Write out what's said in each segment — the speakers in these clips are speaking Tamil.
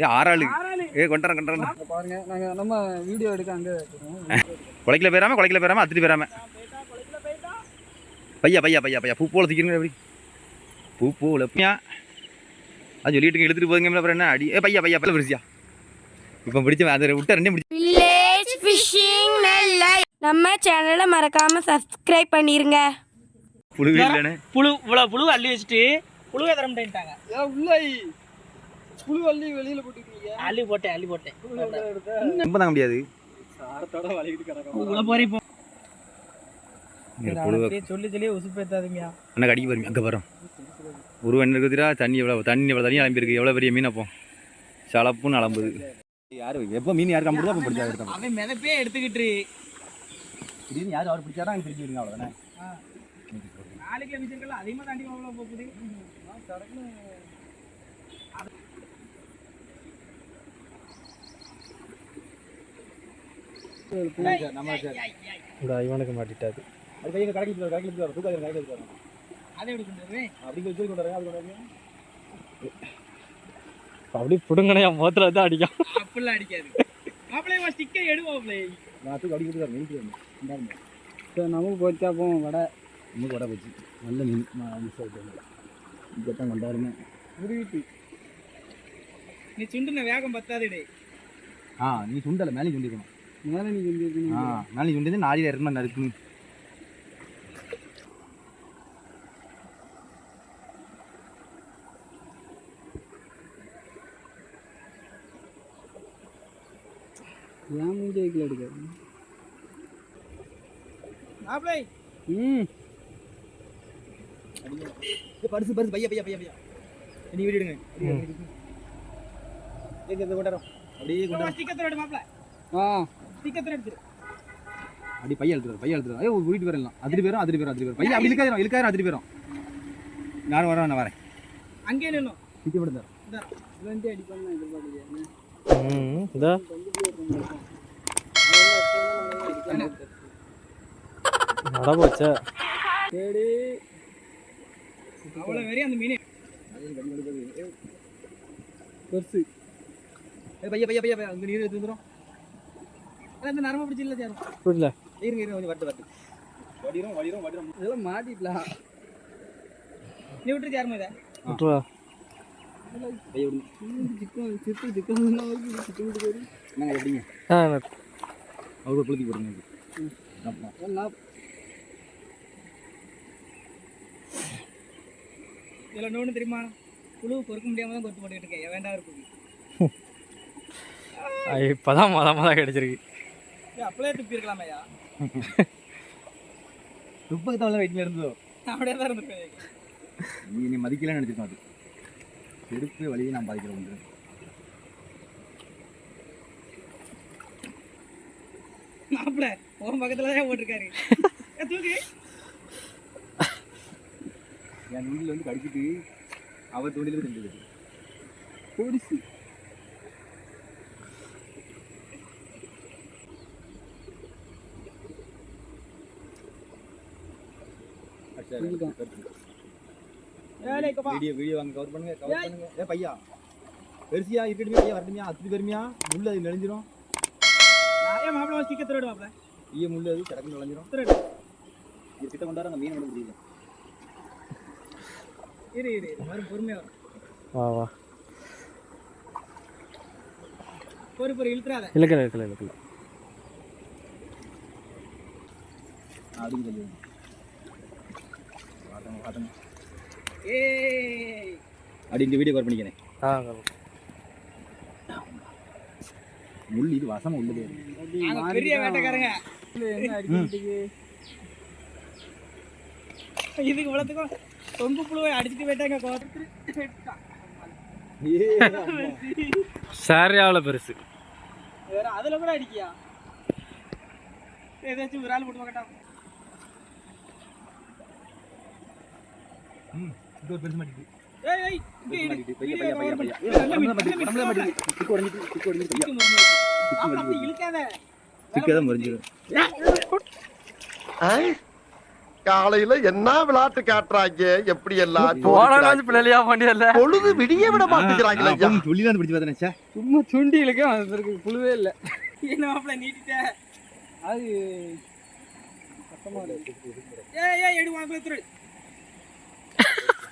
ஏ ஆறாளு ஏ கொண்டறேன் இங்க பாருங்க நாங்க நம்ம வீடியோ எடுக்க அங்க குலைக்கல பேராம குலைக்கல பேராம அத்திரி பேராம. பையா பையா பையா பையா. பூ போல எப்படி? பூ போல பையா. அது சொல்லிட்டு இழுத்துட்டு போதுங்க அப்புறம் என்ன? அடி. ஏ பையா பையா பையா பெருசியா இப்போ பிடிச்ச அதை விட்டா ரெண்டே பிடிச்சி. நம்ம சேனலை மறக்காம சப்ஸ்கிரைப் பண்ணிருங்க. புழுவே இல்லைன்னு புழு இவ்வளோ புழு அள்ளி வச்சுட்டு புழுவே தர புழு வள்ளி வெளியில போட்டுருக்கீங்க அள்ளி போட்டேன் அள்ளி போட்டேன். ரொம்ப தாங்க முடியாது. சாரத்தோட வலிக்கிட்டு கிடக்கும். உள்ள இப்போ. சொல்லி சொல்லி உசுப்பேத்தாதீங்க. அண்ணா கடிக்க பாருங்க அங்கே வரோம் ஒரு வெண்ணு இருக்குதுடா தண்ணி எவ்வளோ தண்ணி எவ்வளோ தண்ணி அலம்பிருக்கு எவ்வளோ பெரிய மீன் அப்போ? சலப்புன்னு அலம்புது. யார் எப்போ மீன் யாருக்கு அம்புறதோ அப்போ பிடிச்சா எடுத்தோம் அவன் மிதப்பே எடுத்துக்கிட்டு. திடீர்னு யார் அவர் பிடிச்சாரா அங்கே பிடிச்சி விடுங்க அவ்வளோதானே நாலு கிலோமீட்டர்கள் அதிகமாக தாண்டி அவ்வளோ போகுது. இவனுக்கு மாட்டிட்டாது அது கையில் கடைக்கு கடைக்கு வரும் தூக்காது கடைக்கு வரும் அதை எப்படி வருவேன்? அப்படி சொல்லி கொண்டு வரேன் அது கொண்டு வரேன் அப்படி புடுங்கனையா முகத்துல தான் அடிக்கும். அப்படிலாம் அடிக்காது. மாப்பிள்ளை ஸ்டிக்கர் எடுவோம் நான் தூக்கி அடிக்க கொடுத்தாரு மீன் இந்தாங்க சரி, நமக்கு போச்சா போவோம் வடை. இன்னும் வடை போச்சு. நல்ல மீன். மிஸ் ஆகிட்டு இப்போ தான் கொண்டாருங்க உருவிட்டு நீ சுண்டுன வேகம் பத்தாதுடே. ஆ நீ சுண்டலை மேலே சுண்டிக்கணும். ஆ மேலே சுண்டிந்து நாலு இரண்டு நறுக்குன்னு ஏன் மூஞ்சி வைக்கல எடுக்காது ம். பரிசு பரிசு பையா பையா பையா பையா நீ வீடு எடுங்க. எங்க கொண்டாரோம் அப்படியே ஆ. ஸ்டிக்கர் எடுத்துரு. அப்படி பையா எடுத்துரு பையா எடுத்துரு ஐயோ வீட்டு வரலாம் அதிரி பேரும் அதிரி பேரும் அதிரி பேரும். பையா அப்படி இழுக்காயிரம் இழுக்காயிரம் அதிரி பேரும். நான் வரேன் நான் வரேன். அங்கேயே நின்னும் ரெண்டு இதோ நடப்போச்சா சரி அவ்வளோ வெறி அந்த மீன். பெருசு பையா பையா பையா அங்கே நீர் எடுத்து அந்த நரம்பு பிடிச்சி இல்லை சேரும். புரியல. இருங்க இருங்க கொஞ்சம் வட்டு வட்டு. வடிரும் வடிரும் வடிரும். இதெல்லாம் மாட்டிக்கலாம் நீ விட்டு சேருமா இதை. எப்படிங்க அவரு புளுத்தி போடுங்க இதில் இன்னொன்று தெரியுமா? புழு பொறுக்க முடியாம தான் கொத்து போட்டுக்கிட்டு இருக்கேன். வேண்டாம் இருக்கு. இப்பதான் மொத மொத கிடைச்சிருக்கு. அப்படியே துப்பி இருக்கலாமையா துப்பக்கு இருந்ததோ? அப்படியே தான் இருந்திருக்கேன் நீ நீ மதிக்கலன்னு நினைச்சிருக்கோம் அது. செருப்பு வழியை நான் பாதிக்கிறேன் ஒன்று மாப்பிள்ள உன் பக்கத்துல தான் போட்டிருக்காரு. தூக்கு. என் நுண்டில் வந்து கடிச்சிட்டு அவர் தூண்டில செஞ்சது பொடிசு ஏலே, இங்க வா. வீடியோ வீடியோ வாங்க கவர் பண்ணுங்க கவர் பண்ணுங்க. ஏ பையா. பெருசியா இருக்கட்டுமே பையா வரட்டுமியா? அத்து பெருமையா? முள்ள அது நெளிஞ்சிரும். மாப்பிள்ள ஸ்டிக்கர் திருடு மாப்பிள்ள ஈய முள்ள அது கிடக்கு நுழைஞ்சிரும் திருடு. இது கிட்ட கொண்டாட அந்த மீன் இரு இரு இரு. வரும் பொறுமையா வரும். வா வா. பொறு பொறு இழுத்துறாத. இழுக்கல இழுக்கல இழுக்கல. அப்படின்னு சொல்லி அப்படி இந்த வீடியோ கவர் பண்ணிக்கிறேன் ஆ முள் இது வசம் உள்ளது. பெரிய வேட்டைக்காரங்க. இதுக்கு இவ்வளோத்துக்கும் தொம்பு புழுவை அடிச்சுட்டு போயிட்டாங்க கோத்துட்டு சரியாவில் பெருசு. வேற அதுல கூட அடிக்கியா? ஏதாச்சும் ஒரு ஆள் போட்டு பார்க்கட்டா? இது ஒரு பெருசு ஏய் ஏய் இங்க பையா பையா பையா உடஞ்சிட்டு உடஞ்சிட்டு பையா உடஞ்சிட்டு இழுக்காத தான் காலையில என்ன விளையாட்டு காட்டுறாங்க? எப்படி எல்லாம் போன சோதிக்கிறாங்க. பிள்ளையா பண்ணியல்ல? பொழுது விடிய விட மாட்டேங்கிறாங்களே. துள்ளி தான் பிடிச்சி பார்த்தேன் சார். சும்மா துண்டிகளுக்கு அது இருக்கு புழுவே இல்லை. என்ன மாப்பிள்ள நீட்டிட்ட? அது கஷ்டமா இருக்கு. ஏய் ஏய் எடு மாப்பிள்ள துரு ஏய் இரு இரு மாப்பிள்ள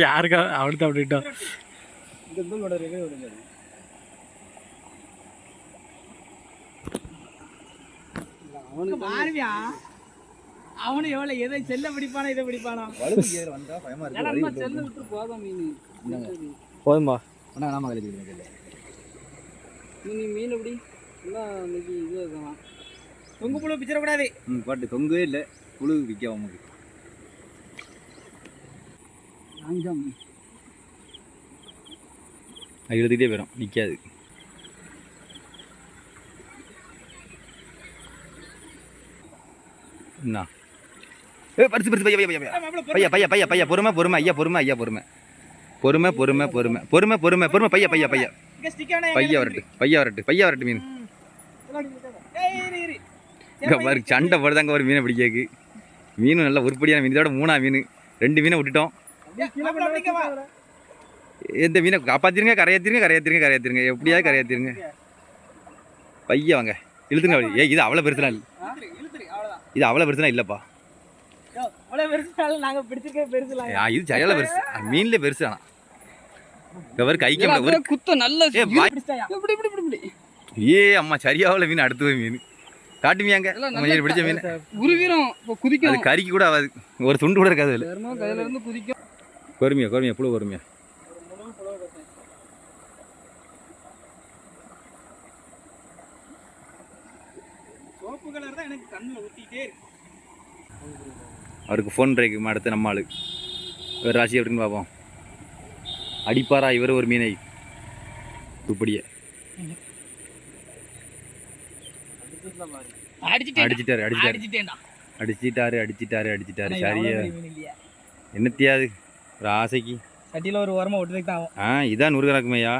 யாருக்கா? அவனுக்கு அவனுக்கு மாறுவியா அவனு எவ்வளவு எதை செல்ல பிடிப்பானா இதை பிடிப்பானா? செல்ல விட்டு போதும் மீன். போதும்பா ஆனால் நாம கழிச்சு மீன் மீன் எப்படி எல்லாம் இன்னைக்கு இது இருக்கலாம் தொங்கு புழு பிச்சிட கூடாது ம் பாட்டு தொங்கவே இல்லை. புழு விற்க உமக்கு அங்கம் அது எழுதிக்கிட்டே போயிடும் நிற்காது என்ன பரிசு பரிசு பையா பையா பையா பையா. பையா பையா பொறுமை பொறுமை ஐயா பொறுமை ஐயா பொறுமை. பொறுமை பொறுமை பொறுமை பொறுமை பொறுமை பொறுமை பையா பையா பையா. பையா வரட்டு பையா வரட்டு பையா வரட்டு மீன். இங்கே பாரு சண்டை போடுதாங்க ஒரு மீனை பிடிக்காக்கு மீன் நல்லா உருப்படியான மீன் இதோட மூணா மீன். ரெண்டு மீனை விட்டுட்டோம். எந்த மீனை காப்பாத்திருங்க கரையாத்திருங்க கரையாத்திருங்க கரையாத்திருங்க எப்படியாவது கரையாத்திருங்க பையா வாங்க. இழுத்துங்க அப்படி ஏய் இது அவ்வளோ பெருசுலாம் இல்லை. இது அவ்வளோ பெருசுலாம் இல்லைப்பா. யோ, அவ்வளவு பெருசுனாலும் நாங்க பிடிச்சிருக்க பெருசுலாம் ஆ, இது சரியால பெருசு. மீன்லேயே பெருசு இந்த கைக்கு ஏன்னா ஒரு அப்புறம் குத்த நல்ல ஏ ஏ அம்மா சரியாவில் மீன் அடுத்தது மீன். காட்டுமியாங்க பிடிச்ச மீன். உருவிரும் இப்போ அது குதிக்கும் கறிக்கு கூட ஆகாது. ஒரு துண்டு கூட இருக்காது அதில். வேறமா கையில இருந்து குதிக்கும் பொறுமையா பொறுமையா புழு பொறுமையா. சோப்பு கலர் தான் எனக்கு கண்ணுல ஊத்திட்டே இருக்கு. அவருக்கு ஃபோன் பிரேக்கு அடுத்து நம்ம ஆளு வேறு ராசி எப்படின்னு பார்ப்போம். அடிப்பாரா இவர் ஒரு மீனை? இப்படியே அடிச்சிட்டாரு அடிச்சிட்டாரு. அடிச்சிட்டாரு அடிச்சிட்டாரு அடிச்சிட்டாரு. சரியா? என்னத்தியாது ஒரு ஆசைக்கு. சட்டியில ஒரு உரமா விட்டுறதுக்கு தான் ஆகும். ஆ இதான் நூறு கணக்குமையா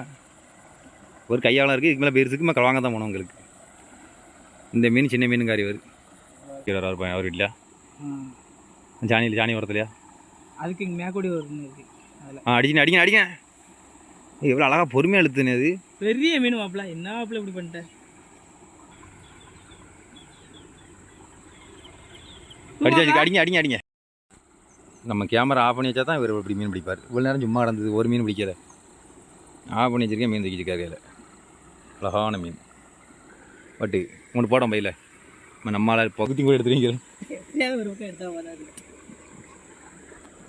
ஒரு கையாளம் இருக்குது இதுக்கு மேலே பெருசுக்கு மக்கள் வாங்க தான் போனோம் உங்களுக்கு. இந்த மீன் சின்ன மீனுங்காரி வரு கீழே இருப்பான் அவர் வீட்டில் ஜானியில் ஜானி வரத்துலையா அதுக்கு இங்க மேற்கூடி ஒரு மீன் ஆ அடிக்கணும் அடிங்க அடிங்க. எவ்வளோ அழகாக பொறுமையாக இழுத்துனே அது. பெரிய மீன் மாப்பிள என்ன மாப்பிள இப்படி பண்ணிட்ட? அடிச்சு அடிச்சு அடிங்க அடிங்க அடிங்க. நம்ம கேமரா ஆஃப் பண்ணி வச்சா தான் இவர் இப்படி மீன் பிடிப்பார். இவ்வளோ நேரம் சும்மா கிடந்தது ஒரு மீன் பிடிக்கல. ஆஃப் பண்ணி வச்சிருக்கேன் மீன் தூக்கிச்சிருக்காரு கையில் அழகான மீன். பட்டு உங்களுக்கு போட பையில. நம்மளால் பகுதி கூட எடுத்துருவீங்க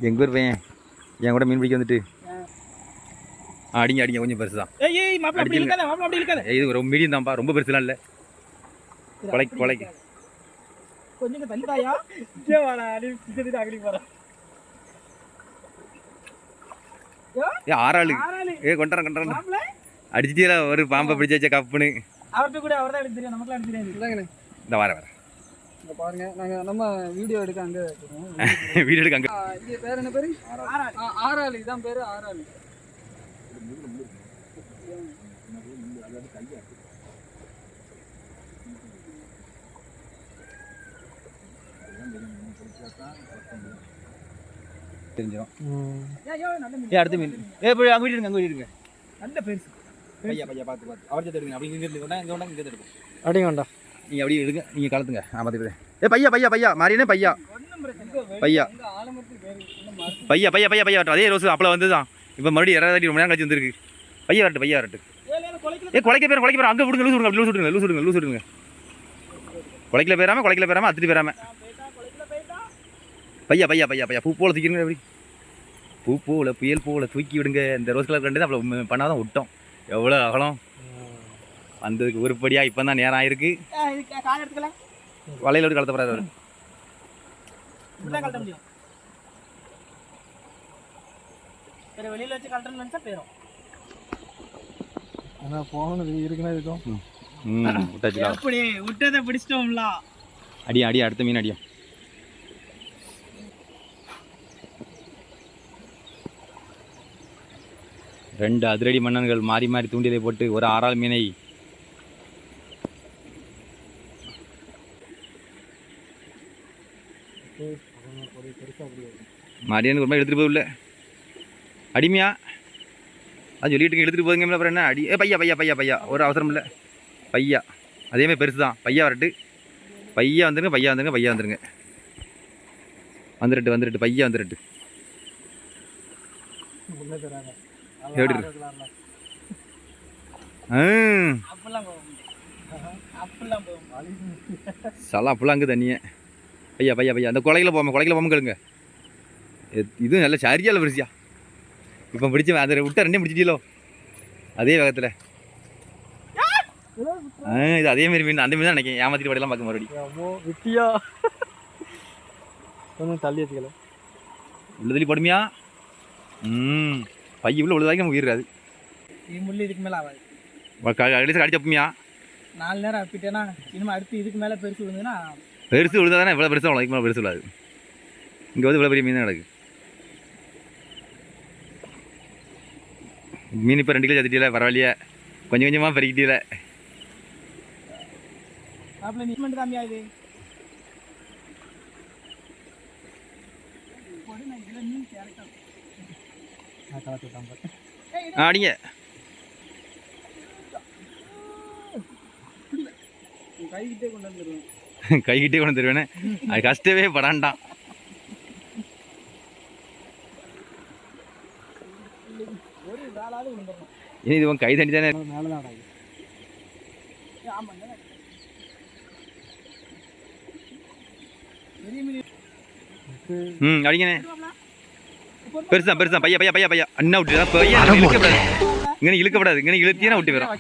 எங்கள் ஊர் பையன்? என் கூட மீன் பிடிக்க வந்துட்டு. அடிங்க அடிங்க கொஞ்சம் பெருசு தான். இது ரொம்ப மீடியம் தான்ப்பா ரொம்ப பெருசுலாம் இல்லை. கொலைக்கு கொலைக்கு. கொஞ்சம் தள்ளி தாயா இங்கே வாடா நீ பிடிச்சிட்டு அகடி போற ஏ ஆறாளு. ஆறாளு. ஏ கொண்டாரன் கொண்டாரன் மாப்பிள. அடிச்சிட்டீங்களா ஒரு பாம்பை பிடிச்சி வச்ச கப்புன்னு? அவர்கிட்ட கூட அவர் தான் எனக்கு தெரியும். நமக்குலாம் எனக்கு தெரியாது. இந்த வர வர. இங்க பாருங்க. நாங்க நம்ம வீடியோ எடுக்க அங்க இருக்கிறோம். வீடு எடுக்க அங்கே. இது பேர் என்ன பேரு? ஆறாளு. இதான் பேரு ஆறாளு. தெரிஞ்சிடும் ஏய், மீன். ஏ அடுத்த மீன். ஏ போய் அங்கே வீடு அங்கே வீடு நல்ல பெருசு பையா பையா பார்த்து பார்த்து. அவர் எடுங்க. அப்படி இங்கே இருந்து இங்கே வேண்டாம் இங்கே எடுக்கும் அடிங்க வேண்டா நீங்கள் அப்படியே எடுங்க. நீங்கள் கலத்துங்க. நான் பார்த்துக்கிறேன் ஏ பையா பையா பையா. மாறினே பையா. ஒண்ணும் பிரச்சனை இல்லை. பையா. பையா பையா பையா பையா. அதே ரோஸ் அப்பளம் வந்து தான் இப்போ மறுபடியும் இறதாட்டி ரொம்ப நேரம் கழிச்சு வந்திருக்கு. பையா வரட்டு பையா வரட்டு. ஏ கொலைக்க பேர் கொலைக்க பேர். அங்கே விடுங்க லூஸ் விடுங்க லூஸ் விடுங்க லூஸ் விடுங்க லூஸ் விடுங்க. கொலைக்கல பேராம கொலைக்கல பேராம அத்துட்டு பேராம. போயிட்டா கொலைக்கல போயிட்டா பையா பையா பையா பையா. பூ போல தூக்கிடுங்க எப்படி? பூ போல புயல் போல தூக்கி விடுங்க. இந்த ரோஸ் கலர் கண்டு அவ்வளோ பண்ணாதான் விட்டோம் எவ்வளோ அகலம். வந்ததுக்கு உருப்படியாக இப்போ தான் நேரம் ஆயிருக்கு. வலையில விட்டு கலத்த போறாரு அவரு? வெளியில வச்சு கழட்டணும்னு நினைச்சா போயிடும் ஆனால் போகணும் இருக்குன்னா இருக்கும். ம் விட்டாச்சுலாம் எப்படி? விட்டதை பிடிச்சிட்டோம்ல. அடி அடி அடுத்த மீன் அடியா. ரெண்டு அதிரடி மன்னன்கள் மாறி மாறி தூண்டிலை போட்டு ஒரு ஆறால் மீனை மரியாதை ஒரு மாதிரி எடுத்துகிட்டு போகல அடிமையா? அது சொல்லிட்டு எடுத்துகிட்டு போதுங்க அப்புறம் என்ன? அடி ஏ பையா பையா பையா பையா. ஒரு அவசரம் இல்லை. பையா. அதே மாதிரி பெருசு தான். பையா வரட்டு. பையா வந்துருங்க பையா வந்துருங்க பையா வந்துருங்க. வந்துருட்டு வந்துருட்டு பையா வந்துருட்டு. எப்படி? அப்பெல்லாம் அப்பெல்லாம் சலா ஃபுல்லாக அங்கே தண்ணியே. பையா பையா பையா. அந்த குலையில போகாம குலையில போகாம கேளுங்க. இது- நல்ல சரியால பெருசியா இப்போ பிடிச்ச அதை விட்ட ரெண்டே பிடிச்சிட்டீங்களோ அதே வேகத்தில். இது அதே மாதிரி மீன் அந்த மீன் தான் நினைக்கிறேன். ஏமாத்திட்டு படையெல்லாம் பார்க்க மறுபடியும் விட்டியா? கொஞ்சம் தள்ளி வச்சுக்கல. உள்ளதுலி படுமையா? ம். பைய உள்ள உள்ளதாக்கி நமக்கு உயிராது இது முள்ளு இதுக்கு மேலே ஆகாது கடைசி கடிச்சு அப்பமியா? நாலு நேரம் அப்பிட்டேன்னா இனிமே அடுத்து இதுக்கு மேலே பெருசு விழுந்துன்னா பெருசு விழுதா தானே இவ்வளோ பெருசாக உலகம் பெருசு விழாது. இங்கே வந்து இவ்வளோ பெரிய மீன் கிடக்கு. மீன் இப்போ ரெண்டு கிலோ சத்திட்டில பரவாயில்லையே. கொஞ்சம் கொஞ்சமாக பெருக்கிட்டீல அப்பல நீ மட்டும் தாமியா இது. பாரு. ஆ அடிங்க. கைகிட்டே கொண்டு தருவேனே அது விழுந்துடணும் இனி இது உன் கை தண்ணி தானே? ம் அடிங்கண்ணே. பெருசா பெருசா பையா பையா பையா பையா அண்ணா விட்டு பையன் இழுக்கப்படாது இங்கே இழுக்கப்படாது இங்கே இழுத்தியா விட்டு போயிடும்